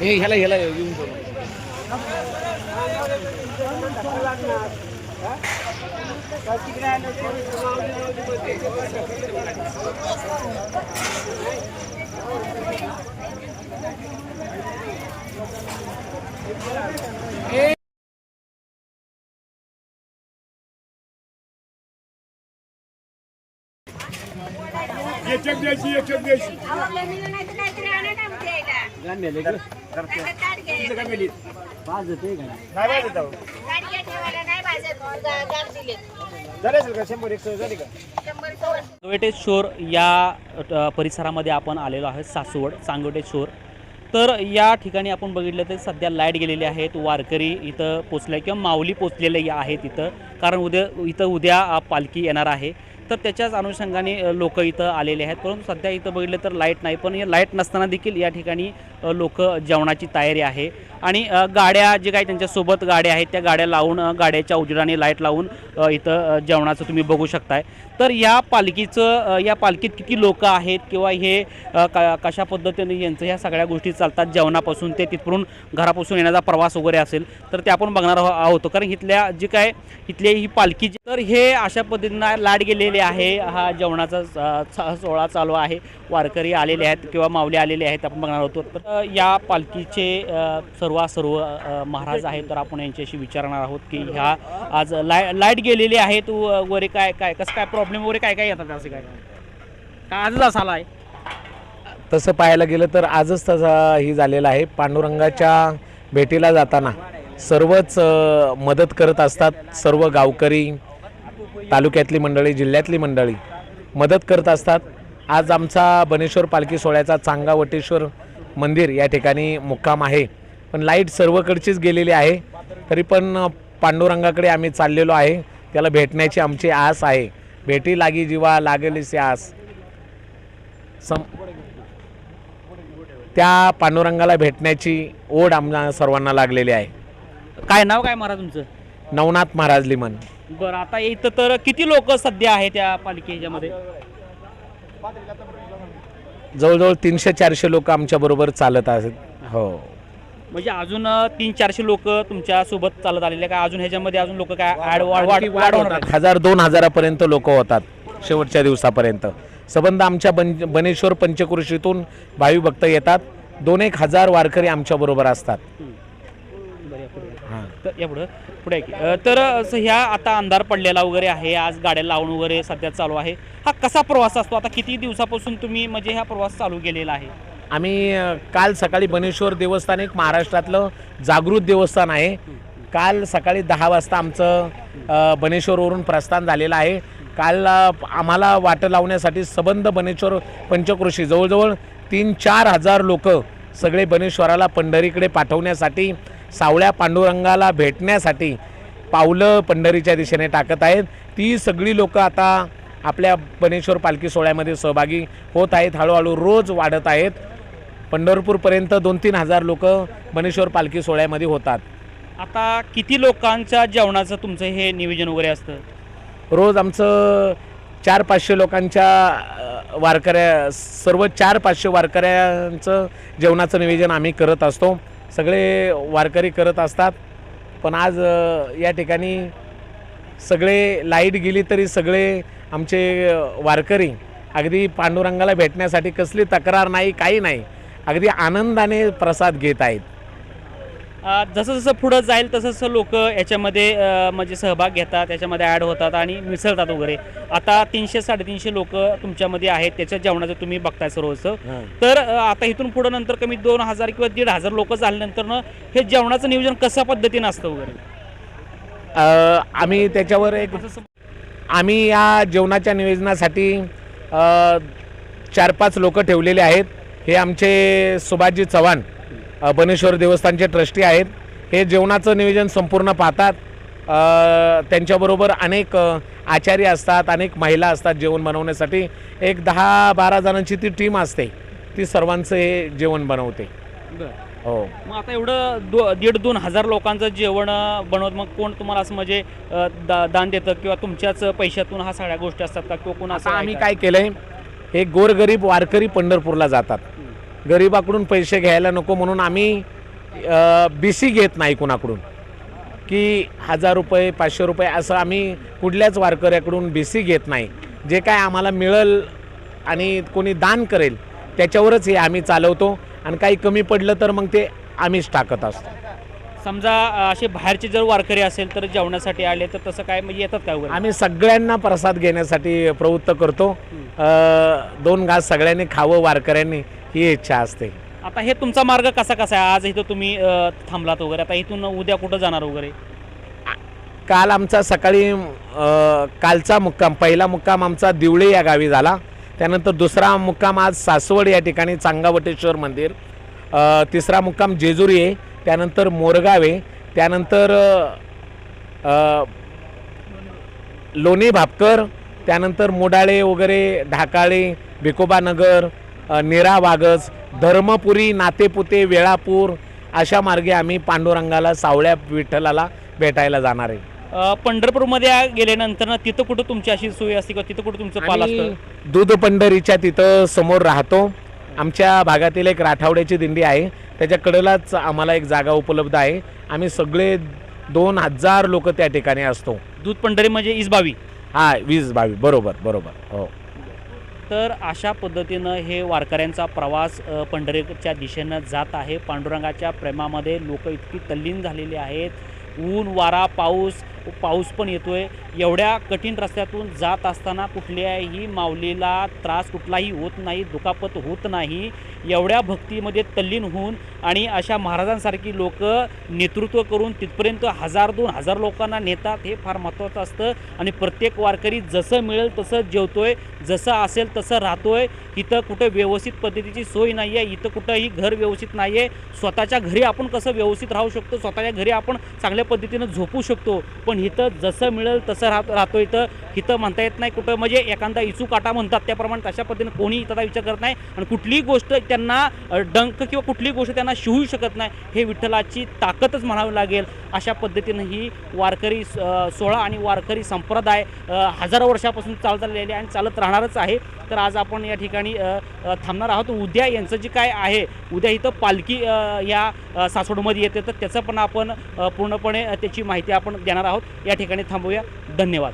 हे ह्याला ह्याला येऊन बोला. सांगोटेश्वर या परिसरामध्ये आपण आलेलो आहे सासवड सांगोटेश्वर तर या ठिकाणी आपण बघितलं तर सध्या लाइट गेलेली आहेत वारकरी इथं पोचले किंवा माऊली पोचलेले आहेत इथं. कारण उद्या इथं उद्या पालखी येणार आहे. तर त्याच्याच अनुषंगाने लोक इथं आलेले आहेत. परंतु सध्या इथं बघितलं तर लाइट नाही. पण लाइट नसताना देखील या ठिकाणी लोक जेवणाची तयारी आहे. आणि गाड्या जे काही त्यांच्यासोबत गाड्या आहेत त्या गाड्या लावून गाड्याच्या उजेडाने लाइट लावून इथं जेवणाचं तुम्ही बघू शकताय. तर या पालखीचं या पालखीत किती लोक आहेत किंवा हे क कशा पद्धतीने यांचं ह्या सगळ्या गोष्टी चालतात जेवणापासून ते तिथून घरापासून येण्याचा प्रवास वगैरे असेल तर ते आपण बघणार आहोत. कारण इथल्या जे काय इथली ही पालखी तर हे अशा पद्धतीनं लाट गेलेले आहे हा जेवणाचा सोहळा चालू आहे. वारकरी आलेले आहेत किंवा माऊली आलेले आहेत आपण बघणार होतो तर या पालखीचे सर्व सर्व महाराज आहेत तर आपण यांच्याशी विचारणार आहोत की ह्या आज लाय लाइट गेलेली आहे तू वगैरे काय काय कसं काय प्रॉब्लेम वगैरे काय काय येतात असे काय? काय आजच असा आला आहे? तसं पाहायला गेलं तर आजच तसा ही झालेला आहे. पांडुरंगाच्या भेटीला जाताना सर्वच मदत करत असतात. सर्व गावकरी तालुक्यातली मंडळी जिल्ह्यातली मंडळी मदत करत असतात. आज आमचा बनेश्वर पालखी सोहळ्याचा चांगा वटेश्वर मंदिर या ठिकाणी मुक्काम आहे. पण लाइट सर्वकडचीच गेलेली आहे. तरी पण पांडुरंगाकडे आम्ही चाललेलो आहे. त्याला भेटण्याची आमची आस आहे. भेटी लागी जीवा लागेलीच आस. सम त्या पांडुरंगाला भेटण्याची ओढ आम्हाला सर्वांना लागलेली आहे. काय नाव काय महाराज तुमचं? नवनाथ महाराज लिमन. बरं आता इथं तर किती लोक सध्या आहेत त्या पालखी ह्याच्यामध्ये? जवळजवळ तीनशे चारशे लोक आमच्या बरोबर चालत आहेत. हो. म्हणजे अजून तीन चारशे लोक तुमच्यासोबत चालत आलेले काय अजून ह्याच्यामध्ये अजून लोक काय ऍड वाढ वाढ वाढवणार आहेत? हजार दोन हजारापर्यंत लोक होतात शेवटच्या दिवसापर्यंत. संबंध आमच्या बन बनेश्वर पंचकृषीतून भावी भक्त येतात. दोन एक हजार वारकरी आमच्या बरोबर असतात. हां तर एवढं पुढे की. तर असं ह्या आता अंधार पडलेला वगैरे आहे आज गाड्या लावून वगैरे सध्या चालू आहे. हा कसा प्रवास असतो? आता किती दिवसापासून तुम्ही म्हणजे हा प्रवास चालू केलेला आहे? आम्ही काल सकाळी बनेश्वर देवस्थान एक महाराष्ट्रातलं जागृत देवस्थान आहे. काल सकाळी दहा वाजता आमचं बनेश्वरवरून प्रस्थान झालेलं आहे. काल आम्हाला वाटं लावण्यासाठी सबंध बनेश्वर पंचकृषी जवळजवळ तीन चार हजार लोक सगळे बनेश्वराला पंढरीकडे पाठवण्यासाठी सावळ्या पांडुरंगाला भेटण्यासाठी पावलं पंढरीच्या दिशेने टाकत आहेत. ती सगळी लोक आता आपल्या बनेश्वर पालखी सोहळ्यामध्ये सहभागी होत आहेत. हळूहळू रोज वाढत आहेत. पंढरपूरपर्यंत दोन तीन हजार लोक बनेश्वर पालखी सोहळ्यामध्ये होतात. आता किती लोकांच्या जेवणाचं तुमचं हे नियोजन वगैरे असतं? रोज आमचं चार पाचशे लोकांच्या वारकऱ्या सर्व चार पाचशे वारकऱ्यांचं जेवणाचं नियोजन आम्ही करत असतो. सगळे वारकरी करत असतात. पण आज या ठिकाणी सगळे लाइट गेली तरी सगळे आमचे वारकरी अगदी पांडुरंगाला भेटण्यासाठी कसली तक्रार नाही काही नाही. अगदी आनंदाने प्रसाद घेत आहेत. जसं जसं पुढं जाईल तसं तसं लोक याच्यामध्ये म्हणजे सहभाग घेतात याच्यामध्ये ॲड होतात आणि मिसळतात वगैरे. आता तीनशे साडेतीनशे लोक तुमच्यामध्ये आहेत त्याच्या जेवणाचं तुम्ही बघताय सर्वचं तर आता इथून पुढं नंतर कमी दोन हजार किंवा दीड हजार लोक झाल्यानंतर हे जेवणाचं नियोजन कशा पद्धतीनं असतं वगैरे? आम्ही त्याच्यावर एक आम्ही या जेवणाच्या नियोजनासाठी चार पाच लोक ठेवलेले आहेत. हे आमचे सुभाषजी चव्हाण बनेश्वर देवस्थानचे ट्रस्टी आहेत. हे जेवणाचं नियोजन संपूर्ण पाहतात. त्यांच्याबरोबर अनेक अ, आचार्य असतात अनेक महिला असतात जेवण बनवण्यासाठी. एक दहा बारा जणांची ती टीम असते. ती सर्वांचं हे जेवण बनवते. हो. मग आता एवढं दो दीड दोन हजार लोकांचं जेवण बनवत मग कोण तुम्हाला असं म्हणजे दा दान देतं किंवा तुमच्याच पैशातून हा सगळ्या गोष्टी असतात का? किंवा कोण असं आम्ही आहे? काय केलंय हे गोरगरीब वारकरी पंढरपूरला जातात. गरिबाकडून पैसे घ्यायला नको म्हणून आम्ही बीसी घेत नाही कुणाकडून. की हजार रुपये पाचशे रुपये असं आम्ही कुठल्याच वारकऱ्याकडून बीसी घेत नाही. जे काय आम्हाला मिळेल आणि कोणी दान करेल त्याच्यावरच हे आम्ही चालवतो आणि काही कमी पडलं तर मग ते आम्हीच टाकत असतो. समजा असे बाहेरचे जर वारकरी असेल तर जेवणासाठी आले तर तसं काय म्हणजे येतात काय आम्ही सगळ्यांना प्रसाद घेण्यासाठी प्रवृत्त करतो. दोन घास सगळ्यांनी खावं वारकऱ्यांनी. ही इच्छा असते. आता हे तुमचा मार्ग कसा कसा आहे? आज इथं तुम्ही अं, थांबलात वगैरे. आता इथून उद्या कुठं जाणार वगैरे? काल आमचा सकाळी अ, कालचा मुक्काम पहिला मुक्काम आमचा दिवळे या गावी झाला. त्यानंतर दुसरा मुक्काम आज सासवड या ठिकाणी चांगावटेश्वर मंदिर. अ, तिसरा मुक्काम जेजुरी आहे. त्यानंतर मोरगाव आहे. त्यानंतर अ, अ, लोणी भापकर. त्यानंतर मोडाळे वगैरे ढाकाळे भिकोबानगर निरा वागज धर्मपुरी नातेपुते वेळापूर अशा मार्गे आम्ही पांडुरंगाला सावळ्या विठ्ठलाला भेटायला जाणार आहे. पंढरपूरमध्ये गेल्यानंतर ना तिथं कुठं तुमची अशी सोय असते किंवा तिथं कुठं तुमचं पाल असतं? दूध पंढरीच्या तिथं समोर राहतो. आमच्या भागातील एक राठावड्याची दिंडी आहे. त्याच्या कडेलाच आम्हाला एक जागा उपलब्ध आहे. आम्ही सगळे दोन हजार लोक त्या ठिकाणी असतो. दूध पंढरी म्हणजे इसबावी. हा वीस बावीस बरोबर बरोबर. हो. तर अशा पद्धतीनं हे वारकऱ्यांचा प्रवास पंढरीच्या दिशेनं जात आहे. पांडुरंगाच्या प्रेमामध्ये लोक इतकी तल्लीन झालेली आहेत. ऊन वारा पाऊस पाऊस पण येतो आहे एवढ्या कठीण रस्त्यातून जात असताना कुठल्याही माऊलीला त्रास कुठलाही होत नाही दुखापत होत नाही. एवढ्या भक्तीमध्ये तल्लीन होऊन आणि अशा महाराजांसारखी लोक नेतृत्व करून तिथपर्यंत हजार दोन हजार लोकांना नेतात हे फार महत्त्वाचं असतं. आणि प्रत्येक वारकरी जसं मिळेल तसं जेवतोय जसं असेल तसं राहतोय. इथं कुठं व्यवस्थित पद्धतीची सोय नाही आहे इथं कुठंही घर व्यवस्थित नाही आहे स्वतःच्या घरी आपण कसं व्यवस्थित राहू शकतो? स्वतःच्या घरी आपण चांगल्या पद्धतीनं झोपू शकतो. पण पण इथं जसं मिळेल तसं राहत राहतो इथं. इथं म्हणता येत नाही कुठं. म्हणजे एखादा इचू काटा म्हणतात त्याप्रमाणे तशा पद्धतीने कोणी इथं विचार करत नाही. आणि कुठलीही गोष्ट त्यांना डंक किंवा कुठलीही गोष्ट त्यांना शिवू शकत नाही. हे विठ्ठलाची ताकदच म्हणावी लागेल. अशा पद्धतीनं ही वारकरी सोहळा आणि वारकरी संप्रदाय हजारो वर्षापासून चालत आलेले आहे आणि चालत राहणारच आहे. तर आज आपण या ठिकाणी थांबणार आहोत. उद्या यांचं जे काय आहे उद्या इथं पालखी या सासवडमध्ये येते. तर त्याचं पण आपण पूर्णपणे त्याची माहिती आपण देणार आहोत. या ठिकाणी थांबूया. धन्यवाद.